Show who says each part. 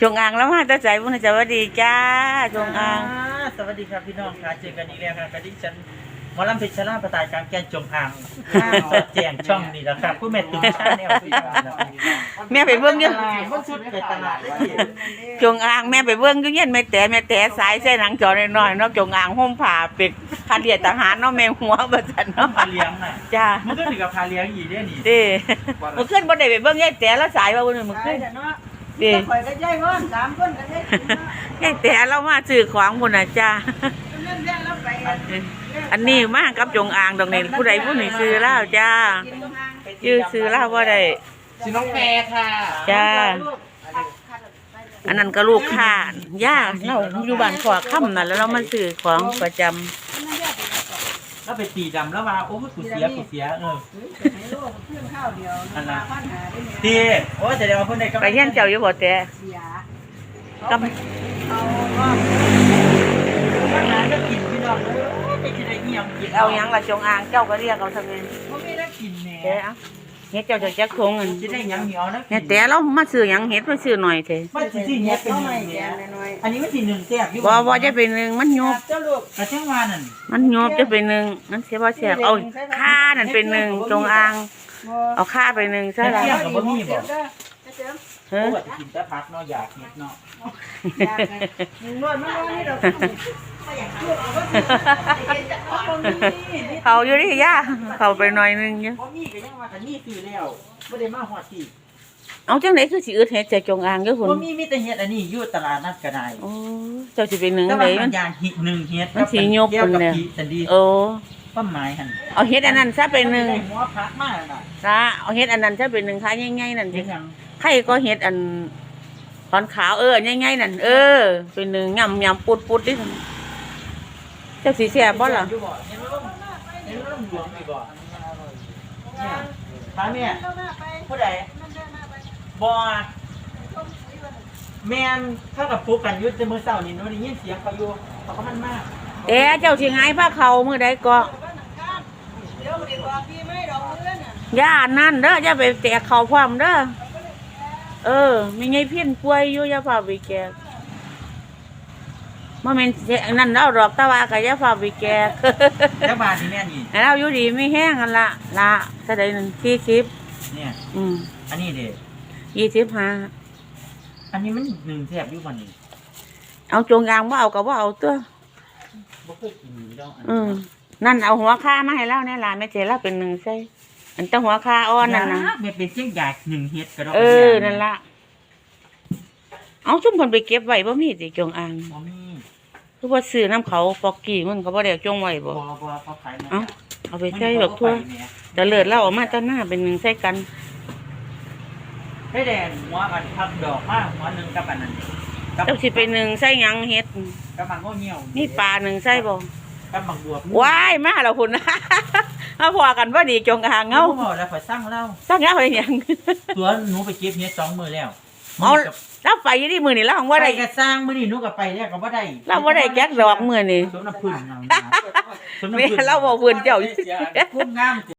Speaker 1: จงอางแล้วมาแตาใจบุญจะว่าดีจ้าจงอาง
Speaker 2: สวัสดีครับพี่น้องค่ะเจอกันอีกแล้วครับกับดิฉันหมอลำเพชรชราประตายกลางแกนจงอางสดแจงช่องนี่แหละครับผู้แม่ตุ้มชาแนลพี่น้องครับ
Speaker 1: แม่ไปเบิ่งอยู่
Speaker 2: ตลาดมันสุดไปตลาดเลยพี่
Speaker 1: จงอางแม่ไปเบิ่งอยู่เย็นแม่แต่แม่แต่สายใส่หนังจอน้อยๆเนาะจงอางห่มผ้าเป็ดคาเดียทหารเนาะแม่หัวบ่ซั่น
Speaker 2: น้อง
Speaker 1: เนาะ
Speaker 2: พาเลี้ยงน่ะ
Speaker 1: จ้า
Speaker 2: มันก็ถึงกับพาเลี้ยงอีกเด้อนี่
Speaker 1: เด้เมื่อคืนบ่ได้ไปเบิ่งยายแต่แล้วสายว่าบ่ได้เมื่อคืน
Speaker 3: เนาะ
Speaker 1: เด้
Speaker 3: ข่อยก็ย้ายว่านสามคนก็ได้กินเนาะ
Speaker 1: ยายแต่เรามาซื้อของพุ่นน่ะจ้า
Speaker 3: นั่นแหละเราไป
Speaker 1: อันนี้มากับจงอางดอกนี้ผู้ใดผู้หนึ่งซื้อแล้วจ้าชื่อซื้อแล้วว่าได้
Speaker 2: ชื่อน้องแพรค่ะ
Speaker 1: จ้าอันนั้นก็ลูกค้าย่าเราอยู่บ้านขวาค่ำน่ะแล้วเรามาซื้อของประจำ
Speaker 2: แล้วไปตีดำแล้วว่าโอ้ยกูเสียกูเสียเออ
Speaker 3: ข้าวเดียวนะปัญหาได้แม่
Speaker 2: ตีโอ้ยจะได้มาคนใดก็
Speaker 1: ไปเฮียนเจ้าอยู่บ่แต่
Speaker 3: เสีย
Speaker 1: กับ
Speaker 3: เอาก็
Speaker 2: ปัญหาก็กินพี่น้องเออไปกินอะไรเงียบกิน
Speaker 1: เอาหยังละจงอางเจ้าก็เรียกเอาทำไม
Speaker 2: บ่มีได้กินแหน่
Speaker 1: แต่เอา เฮ็ดเจ้าจะจักทงอัน
Speaker 2: จะได้หยังเหนียวนะ
Speaker 1: เฮ็ดแต่เรามาซื้อหยังเฮ็ดมาซื้อหน่อยเถอะ
Speaker 2: มันสิสิเฮ็ดเป็น
Speaker 3: เอา
Speaker 2: ห
Speaker 3: ใหม่
Speaker 2: นึ่ง
Speaker 3: แก
Speaker 2: เนี่ย
Speaker 3: น้อย
Speaker 2: อันนี้มันสิหนึ่งแซ่บอยู่
Speaker 1: บ่บ่จะเป็นหนึงมันโยบ
Speaker 3: เจ้าลูก
Speaker 2: กระเทียมวานั่น
Speaker 1: มันโยบจะเป็นหนึงมันเสียบ่แซ่บเอาค่านั่นเป็นหนึงจงอาง เอาค่าไปหนึงซะละ
Speaker 2: เพ
Speaker 1: เฮ้
Speaker 2: ราะ
Speaker 1: อ
Speaker 2: ว่าจะกินแต่ผักเนาะอยากเฮ็ดเนาะ
Speaker 3: มึงนวดมันนี่เรา
Speaker 1: เขาอยู่ดิย่าเขาไปหน่อยหนึงอยู่
Speaker 2: บ่มีก็ยังว่ากันนี่ซื้อแล้วบ่ได้มาฮอดที่
Speaker 1: เอาจังไดคือสิอึดเฮ็ดใจจงอางอยู่พุ่น
Speaker 2: บ่มีมีแต่เฮ็ดอันนี้อยู่ตลาดนัดก็ได้
Speaker 1: โอ้เจ้าสิเป็นหนึ่ง
Speaker 2: แต่
Speaker 1: ได
Speaker 2: ว่า
Speaker 1: มั
Speaker 2: มันนยางหิหนึ่งเฮ็ด
Speaker 1: มันสิยบ
Speaker 2: เกี่ยวกับ
Speaker 1: พุ่นเนี่ย
Speaker 2: ผีสันดี
Speaker 1: โอ้
Speaker 2: ความหมายหั่น
Speaker 1: เอาเฮ็ดอันนั้นซะเป็นหนึ่ง
Speaker 2: ได้หัวผักมาน่ะ
Speaker 1: นะเอาเฮ็ดอันนั้นซะเป็นหนึ่งค่ะง่ายๆนั่น
Speaker 2: เฮ็
Speaker 1: สิ
Speaker 2: ดหยัง
Speaker 1: ใครก็เฮ็ดอันขอนขาวเออง่ายๆนั่นเออ เป็นหนึ่งยำยำปุดปุดดิ เจ้าสิแซ่บบ่ล่ะ
Speaker 2: อยู่บ่เห็นร่มเห็นร่มหลวงนี่บ่เนี่ยถามแม่ผู้ใดบ่แม่นเท่ากับปลูกกันอยู่แต่มื้อเช้านี่หนูได้ยินเสียงเขาอยู่เขาก็มันมาก
Speaker 1: แต่เจ้าสิหายผ้าเขามื้อใดก็
Speaker 3: เดี๋ยวดีกว่าพี่ไม่ดอกเพื่อนน่ะ
Speaker 1: ย่านั่นเด้ออย่าไปแตกเขาพร้อมเด้อเออมีไงเพี้ยนป่วยอยู่อย่าพาไปแกก บ่แม่นสิอันนั่นเราดอกตะว่าก็อย่าพาไปแกก
Speaker 2: จักบาทนี่แม่นี่
Speaker 1: ให้เราอยู่ดีไม่แห้งกันละละเท่าใดหนึ่งสี่สิบ
Speaker 2: เนี่ย
Speaker 1: อืม
Speaker 2: อันนี้เด้
Speaker 1: ยี่สิบห้า
Speaker 2: อันนี้มันหนึ่งแซ่บอยู่บ่นี่
Speaker 1: เอาจงยางว่าเอากับว่าเอาตัว
Speaker 2: บ่เคยกินอยู่ดอกอัน
Speaker 1: อืมนั่นเอาหัวค่ามาให้เราเนี่ยล่ะแม่เจเราเป็นหนึ่งใส่อันแตั้หัวค่าอ้อนนั่นนะ
Speaker 2: แม่เป็นเสียงอยากหนึ่งเฮ็ดก็ดอก
Speaker 1: เออ นั่นละ เอาชุ่มคนไปเก็บไว้บ่มีสิจงอาง
Speaker 2: บ่มี
Speaker 1: คือว่าซื้อน้ำเขาปอกกี้มันเขาบ่ได้เอาจงไว้บ่
Speaker 2: บ่บ่เขาขายมา
Speaker 1: เอาเอาไปใส่ดอกทั่วแต่เลิศเราเออกมาตาหน้าเป็นหนึ่งใส่กัน
Speaker 2: ให้แดงหัวมันทับดอกมาหัวหนึงกับอันนั้นกับ
Speaker 1: เจ้าสิไปหนึ่งใส่หยังเฮ็ด
Speaker 2: กับมังโง่เหี่ยว
Speaker 1: นี่ปลาหนึ่งใส่บ่
Speaker 2: กับมังบวบ
Speaker 1: ว้ายมาแล้วคุณ มาพอกันว่าดีจงอาง
Speaker 2: เงา
Speaker 1: เงา
Speaker 2: แล้วข่อยสั่งเล่า
Speaker 1: สักอย่างอะไรอย่าง
Speaker 2: ตัวหนูไปเก็บเฮ็ดสองมื้อแล้ว
Speaker 1: เอารับไปอยี่ที่มือนี่เราของ
Speaker 2: ว่า
Speaker 1: ว่า
Speaker 2: ได้
Speaker 1: ได้
Speaker 2: ก็สร้างมื้อนี้หนูก็ไปแล้วก็บ่ได้
Speaker 1: เราว่าได้แก๊กดอกมือนี่
Speaker 2: สมน้ำพึ่งเอานะสมน้ำ
Speaker 1: แม่
Speaker 2: พึ่ง
Speaker 1: เราบอกเพื่อนเจ้า
Speaker 2: พุ่งงาม